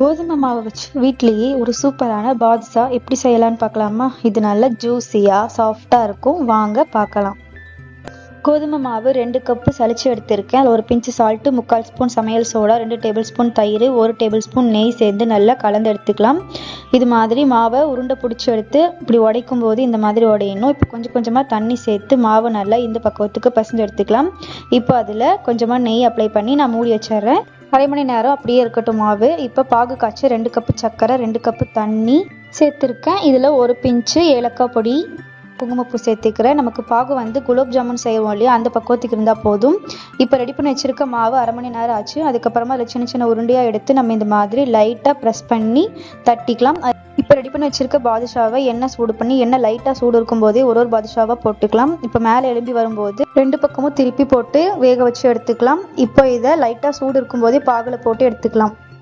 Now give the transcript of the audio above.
கோதுமை மாவை வச்சு வீட்லேயே ஒரு சூப்பரான பாதுஷா எப்படி செய்யலாம்னு பார்க்கலாமா? இது நல்லா ஜூஸியாக சாஃப்டாக இருக்கும். வாங்க பார்க்கலாம். கோதுமை மாவு ரெண்டு கப்பு சளிச்சு எடுத்திருக்கேன். அதில் ஒரு பிஞ்சு சால்ட்டு முக்கால் ஸ்பூன் சமையல் சோடா ரெண்டு டேபிள் ஸ்பூன் தயிர் ஒரு டேபிள் ஸ்பூன் நெய் சேர்ந்து நல்லா கலந்து எடுத்துக்கலாம். இது மாதிரி மாவை உருண்டை பிடிச்சி எடுத்து இப்படி உடைக்கும் போது இந்த மாதிரி உடையணும். இப்போ கொஞ்சம் கொஞ்சமாக தண்ணி சேர்த்து மாவை நல்லா இந்த பக்குவத்துக்கு பசஞ்சு எடுத்துக்கலாம். இப்போ அதில் கொஞ்சமாக நெய் அப்ளை பண்ணி நான் மூடி வச்சிடுறேன். அரை மணி நேரம் அப்படியே இருக்கட்டும் மாவு. இப்போ பாகு காய்ச்சி ரெண்டு கப்பு சர்க்கரை ரெண்டு கப்பு தண்ணி சேர்த்துருக்கேன். இதில் ஒரு பிஞ்சு ஏலக்காய் பொடி குங்குமப்பூ சேர்த்துக்கிறேன் நமக்கு பாகு வந்து குலோப் ஜாமுன் செய்வோம் இல்லையா அந்த பக்குவத்துக்கு இருந்தால் போதும். இப்போ ரெடி பண்ணி வச்சுருக்க மாவு அரை மணி நேரம் ஆச்சு. அதுக்கப்புறமா அதில் சின்ன சின்ன உருண்டையாக எடுத்து நம்ம இந்த மாதிரி லைட்டாக ப்ரெஸ் பண்ணி தட்டிக்கலாம். இப்போ ரெடி பண்ணி வச்சிருக்க பாதுஷாவை எண்ணெய் சூடு பண்ணி எண்ணெய் லைட்டாக சூடு இருக்கும் போதே ஒரு ஒரு பாதுஷாவாக போட்டுக்கலாம். இப்போ மேலே எழும்பி வரும்போது ரெண்டு பக்கமும் திருப்பி போட்டு வேக வச்சு எடுத்துக்கலாம். இப்போ இதை லைட்டாக சூடு இருக்கும் போதே பாகில் போட்டு எடுத்துக்கலாம்.